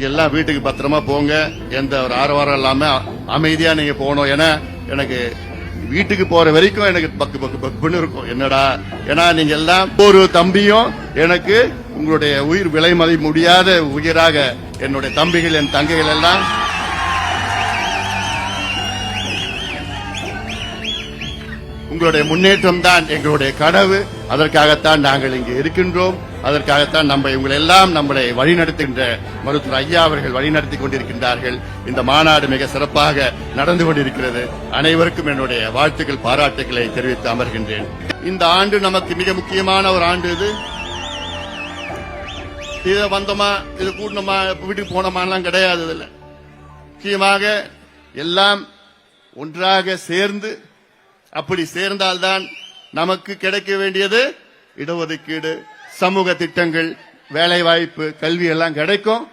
நீங்க எல்லாம் வீட்டுக்கு பத்திரமா போங்க. எந்த ஒரு ஆரவாரம் இல்லாம அமைதியா நீங்க போகணும் ஏன்னா எனக்கு வீட்டுக்கு போற வரைக்கும் எனக்கு பக்கு பக்கு பக்குன்னு இருக்கும். என்னடா? ஏன்னா நீங்க எல்லாம் ஒரு தம்பியும் எனக்கு உங்களுடைய உயிர் விலை மதி முடியாத உயிராக என்னுடைய தம்பிகள் என் தங்கைகள் எல்லாம் உங்களுடைய முன்னேற்றம் தான் எங்களுடைய கனவு. அதற்காகத்தான் நாங்கள் இங்கு இருக்கின்றோம். அதற்காகத்தான் நம்ம இவங்களை எல்லாம் நம்மளை வழிநடத்துகின்ற மருத்துவர் ஐயா அவர்கள் வழிநடத்தி கொண்டிருக்கின்றார்கள். இந்த மாநாடு மிக சிறப்பாக நடந்து கொண்டிருக்கிறது. அனைவருக்கும் என்னுடைய வாழ்த்துக்கள் பாராட்டுகளை தெரிவித்து அமர்கின்றேன். இந்த ஆண்டு நமக்கு மிக முக்கியமான ஒரு ஆண்டு இது. இதை வந்தோமா இது கூடணுமா வீட்டுக்கு போனோமாலாம் கிடையாது இதில். முக்கியமாக எல்லாம் ஒன்றாக சேர்ந்து அப்படி சேர்ந்தால்தான் நமக்கு கிடைக்க வேண்டியது இடஒதுக்கீடு சமூக திட்டங்கள் வேலைவாய்ப்பு கல்வி எல்லாம் கிடைக்கும்.